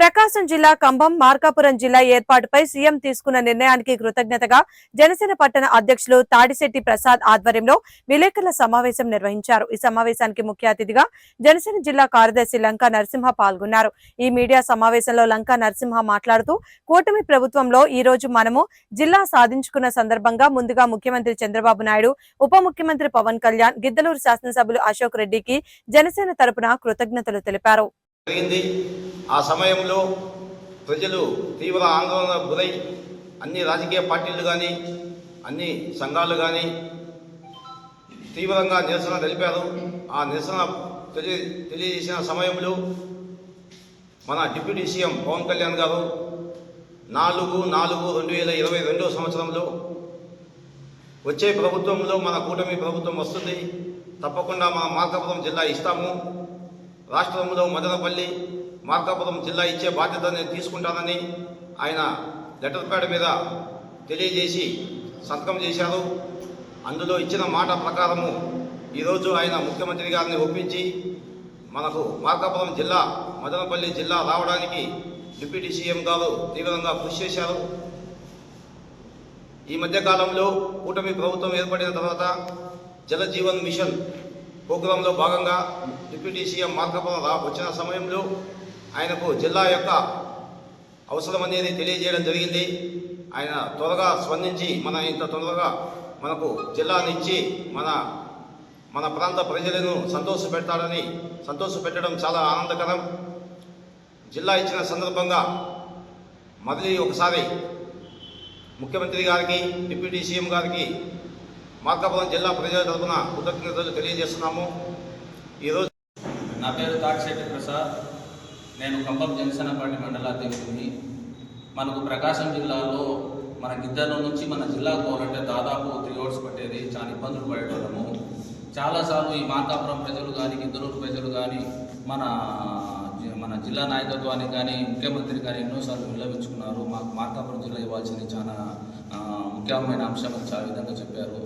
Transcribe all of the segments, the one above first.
ప్రకాశం జిల్లా కంభం మార్కాపురం జిల్లా ఏర్పాటుపై సీఎం తీసుకున్న నిర్ణయానికి కృతజ్ఞతగా జనసేన పట్టణ అధ్యక్షులు తాడిశెట్టి ప్రసాద్ ఆధ్వర్యంలో విలేకరుల సమావేశం నిర్వహించారు. ఈ సమావేశానికి ముఖ్య అతిథిగా జనసేన జిల్లా కార్యదర్శి లంకా నరసింహ పాల్గొన్నారు. ఈ మీడియా సమావేశంలో లంకా నరసింహ మాట్లాడుతూ కూటమి ప్రభుత్వంలో ఈ రోజు మనము జిల్లా సాధించుకున్న సందర్భంగా ముందుగా ముఖ్యమంత్రి చంద్రబాబు నాయుడు ఉప ముఖ్యమంత్రి పవన్ కళ్యాణ్ గిద్దలూరు శాసనసభ్యులు అశోక్ రెడ్డికి జనసేన తరపున కృతజ్ఞతలు తెలిపారు. జరిగింది. ఆ సమయంలో ప్రజలు తీవ్ర ఆందోళన గురై అన్ని రాజకీయ పార్టీలు కానీ అన్ని సంఘాలు కానీ తీవ్రంగా నిరసన తెలిపారు. ఆ నిరసన తెలియ తెలియజేసిన సమయంలో మన డిప్యూటీ సీఎం పవన్ కళ్యాణ్ గారు నాలుగు నాలుగు రెండు వేల ఇరవై రెండో సంవత్సరంలో వచ్చే ప్రభుత్వంలో మన కూటమి ప్రభుత్వం వస్తుంది. తప్పకుండా మన మార్కాపురం జిల్లా ఇస్తాము. రాష్ట్రంలో మదనపల్లి మార్కాపురం జిల్లా ఇచ్చే బాధ్యత నేను తీసుకుంటానని ఆయన లెటర్ ప్యాడ్ మీద తెలియజేసి సంతకం చేశారు. అందులో ఇచ్చిన మాట ప్రకారము ఈరోజు ఆయన ముఖ్యమంత్రి గారిని ఒప్పించి మనకు మార్కాపురం జిల్లా మదనపల్లి జిల్లా రావడానికి డిప్యూటీ సీఎం గారు తీవ్రంగా కృషి చేశారు. ఈ మధ్యకాలంలో కూటమి ప్రభుత్వం ఏర్పడిన తర్వాత జల జీవన్ మిషన్ ప్రోగ్రాంలో భాగంగా డిప్యూటీ సీఎం మార్కపురం రా వచ్చిన సమయంలో ఆయనకు జిల్లా యొక్క అవసరం అనేది తెలియజేయడం జరిగింది. ఆయన త్వరగా స్పందించి మన ఇంత తొందరగా మనకు జిల్లానిచ్చి మన మన ప్రాంత ప్రజలను సంతోషపెట్టాలని సంతోష పెట్టడం చాలా ఆనందకరం. జిల్లా ఇచ్చిన సందర్భంగా మళ్ళీ ఒకసారి ముఖ్యమంత్రి గారికి డిప్యూటీ సీఎం గారికి మార్కాపురం జిల్లా ప్రజల తరఫున కృతజ్ఞతలు తెలియజేస్తున్నాము. ఈరోజు నా పేరు తాక్షెట్టి ప్రసాద్. నేను కంపం జనసేన పార్టీ మండలాధ్యక్షుడిని మనకు ప్రకాశం జిల్లాలో మన గిద్దరు నుంచి మన జిల్లాకు పోవాలంటే దాదాపు త్రీ అవర్స్ పట్టేది. చాలా ఇబ్బందులు పడేటోళ్ళము చాలాసార్లు ఈ మార్కాపురం ప్రజలు కానీ గిద్దరూరు ప్రజలు కానీ మన జిల్లా నాయకత్వానికి కానీ ముఖ్యమంత్రి కానీ ఎన్నోసార్లు విలవించుకున్నారు మాకు మార్కాపురం జిల్లా ఇవ్వాల్సింది చాలా ముఖ్యమైన అంశం అని చాలా విధంగా చెప్పారు.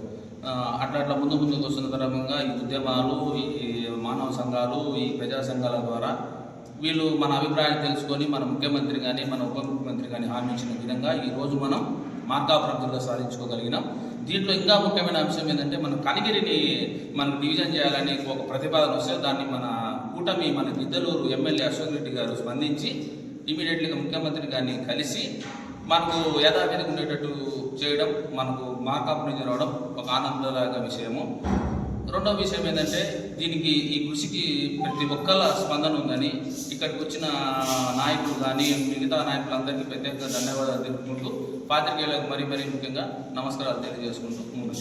అట్లా అట్లా ముందు ముందుకు వస్తున్న తరంగా ఈ ఉద్యమాలు ఈ మానవ సంఘాలు ఈ ప్రజా సంఘాల ద్వారా వీళ్ళు మన అభిప్రాయాలు తెలుసుకొని మన ముఖ్యమంత్రి కానీ మన ఉప ముఖ్యమంత్రి కానీ హామీ ఇచ్చిన విధంగా ఈరోజు మనం మార్కాపురం జిల్లా సాధించుకోగలిగినాం. దీంట్లో ఇంకా ముఖ్యమైన అంశం ఏంటంటే మనం కనిగిరిని మనం డివిజన్ చేయాలని ఒక ప్రతిపాదన వస్తే దాన్ని మన కూటమి మన గిద్దలూరు ఎమ్మెల్యే అశోక్ రెడ్డి గారు స్పందించి ఇమీడియట్లీగా ముఖ్యమంత్రి గారిని కలిసి మనకు యథావిధిగా ఉండేటట్టు చేయడం మనకు మా నుంచి రావడం ఒక ఆనందదాయక విషయము. రెండో విషయం ఏంటంటే దీనికి ఈ కృషికి ప్రతి ఒక్కళ్ళ స్పందన ఉందని ఇక్కడికి వచ్చిన నాయకులు కానీ మిగతా నాయకులందరికీ ప్రత్యేకంగా ధన్యవాదాలు తెలుపుకుంటూ పాత్రికేయులకు మరీ మరీ ముఖ్యంగా నమస్కారాలు తెలియజేసుకుంటూ ముందు